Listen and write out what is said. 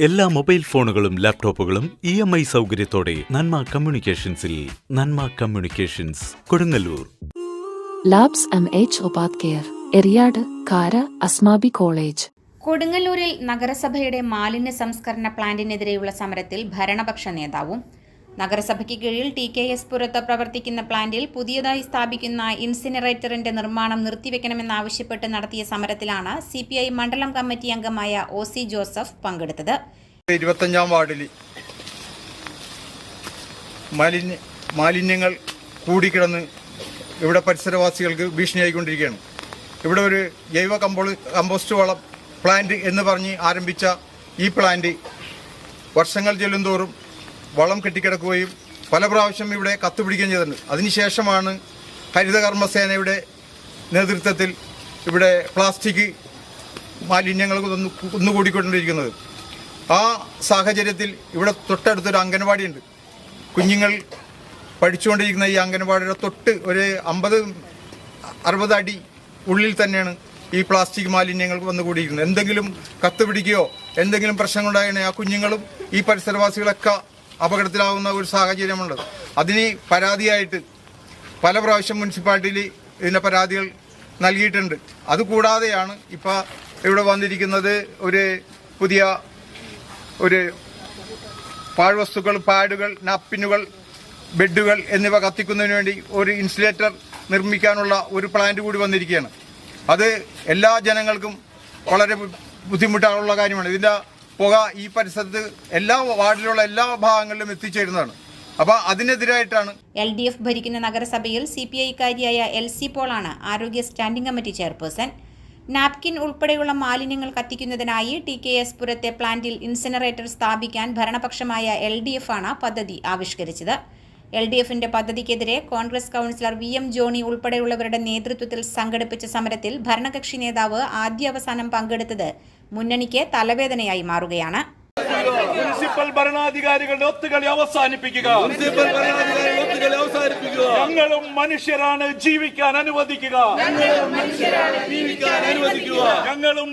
എല്ലാ മൊബൈൽ ഫോണുകളും ലാപ്ടോപ്പുകളും ഇ എം ഐ സൗകര്യത്തോടെ നന്മ കമ്മ്യൂണിക്കേഷൻസിൽ Nanma communications Kodungallur. Labs M H ഒബാത് care Eriyad Kara Asmabi college. കൊടുങ്ങല്ലൂരിൽ നഗരസഭയുടെ മാലിന്യ സംസ്കരണ പ്ലാന്റിനെതിരെയുള്ള സമരത്തിൽ ഭരണപക്ഷ നേതാവും നഗരസഭയ്ക്ക് കീഴിൽ ടി കെ എസ് പുരത്ത് പ്രവർത്തിക്കുന്ന പ്ലാന്റിൽ പുതിയതായി സ്ഥാപിക്കുന്ന ഇൻസിനറേറ്ററിന്റെ നിർമ്മാണം നിർത്തിവെക്കണമെന്നാവശ്യപ്പെട്ട് നടത്തിയ സമരത്തിലാണ് സി പി ഐ മണ്ഡലം കമ്മിറ്റി അംഗമായ ഒ സി ജോസഫ് പങ്കെടുത്തത്. വാർഡിൽ മാലിന്യ മാലിന്യങ്ങൾ കൂടിക്കിടന്ന് ഇവിടെ പരിസരവാസികൾക്ക് ഭീഷണിയായിക്കൊണ്ടിരിക്കുകയാണ്. ഇവിടെ ഒരു ജൈവ കമ്പോൾ കമ്പോസ്റ്റ് വളം പ്ലാന്റ് എന്ന് പറഞ്ഞ് ആരംഭിച്ച ഈ പ്ലാന്റ് വർഷങ്ങൾ ചെല്ലുന്തോറും വളം കെട്ടിക്കിടക്കുകയും പല പ്രാവശ്യം ഇവിടെ കത്തുപിടിക്കുകയും ചെയ്തിട്ടുണ്ട്. അതിനുശേഷമാണ് ഹരിതകർമ്മസേനയുടെ നേതൃത്വത്തിൽ ഇവിടെ പ്ലാസ്റ്റിക് മാലിന്യങ്ങൾ ഒന്നുകൂടിക്കൊണ്ടിരിക്കുന്നത് ആ സാഹചര്യത്തിൽ ഇവിടെ തൊട്ടടുത്തൊരു അംഗനവാടിയുണ്ട് കുഞ്ഞുങ്ങൾ പഠിച്ചുകൊണ്ടിരിക്കുന്ന ഈ അംഗനവാടിയുടെ തൊട്ട് ഒരു അമ്പത് അറുപത് അടി ഉള്ളിൽ തന്നെയാണ് ഈ പ്ലാസ്റ്റിക് മാലിന്യങ്ങൾ വന്നുകൂടിയിരിക്കുന്നത് എന്തെങ്കിലും കത്ത് പിടിക്കുകയോ എന്തെങ്കിലും പ്രശ്നങ്ങളുണ്ടായാൽ ആ കുഞ്ഞുങ്ങളും ഈ പരിസരവാസികളൊക്കെ അപകടത്തിലാവുന്ന ഒരു സാഹചര്യമുണ്ട്. അതിന് പരാതിയായിട്ട് പല പ്രാവശ്യം മുനിസിപ്പാലിറ്റിയിൽ ഇതിന്റെ പരാതികൾ നൽകിയിട്ടുണ്ട്. അതുകൂടാതെയാണ് ഇപ്പോൾ ഇവിടെ വന്നിരിക്കുന്നത് ഒരു പുതിയ ഒരു പാഴ്വസ്തുക്കൾ പാഡുകൾ നാപ്പിനുകൾ ബെഡുകൾ എന്നിവ കത്തിക്കുന്നതിന് വേണ്ടി ഒരു ഇൻസുലേറ്റർ നിർമ്മിക്കാനുള്ള ഒരു പ്ലാന്റ് കൂടി വന്നിരിക്കുകയാണ്. അത് എല്ലാ ജനങ്ങൾക്കും വളരെ ബുദ്ധിമുട്ടാനുള്ള കാര്യമാണ്. ഇതിന്റെ പുക ഈ പരിസരത്ത് എല്ലാ വാർഡിലുള്ള എല്ലാ ഭാഗങ്ങളിലും എത്തിച്ചേരുന്നതാണ്. അപ്പോൾ അതിനെതിരായിട്ടാണ് എൽ ഡി എഫ് ഭരിക്കുന്ന നഗരസഭയിൽ സി പി ഐക്കാരിയായ എൽ സി പോളാണ് ആരോഗ്യ സ്റ്റാൻഡിംഗ് കമ്മിറ്റി ചെയർപേഴ്സൺ. നാപ്കിൻ ഉൾപ്പെടെയുള്ള മാലിന്യങ്ങൾ കത്തിക്കുന്നതിനായി ടി കെ എസ് പുരത്തെ പ്ലാന്റിൽ ഇൻസിനറേറ്റർ സ്ഥാപിക്കാൻ ഭരണപക്ഷമായ എൽ ഡി എഫ് ആണ് പദ്ധതി ആവിഷ്കരിച്ചത്. എൽ ഡി എഫിന്റെ പദ്ധതിക്കെതിരെ Congress councillor V M Johny ഉൾപ്പെടെയുള്ളവരുടെ നേതൃത്വത്തിൽ സംഘടിപ്പിച്ച സമരത്തിൽ ഭരണകക്ഷി നേതാവ് ആദ്യ അവസാനം പങ്കെടുത്തത് മുന്നണിക്ക് തലവേദനയായി മാറുകയാണ്. മുനിസിപ്പൽ ഭരണാധികാരികളുടെ ഒത്തുകളി അവസാനിപ്പിക്കുക. മുനിസിപ്പൽ ഭരണാധികാരികളുടെ ഒത്തുകളി അവസാനിപ്പിക്കുക. ഞങ്ങളും മനുഷ്യരാണ് ജീവിക്കാൻ അനുവദിക്കുക. ജീവിക്കാൻ അനുവദിക്കുക. ഞങ്ങളും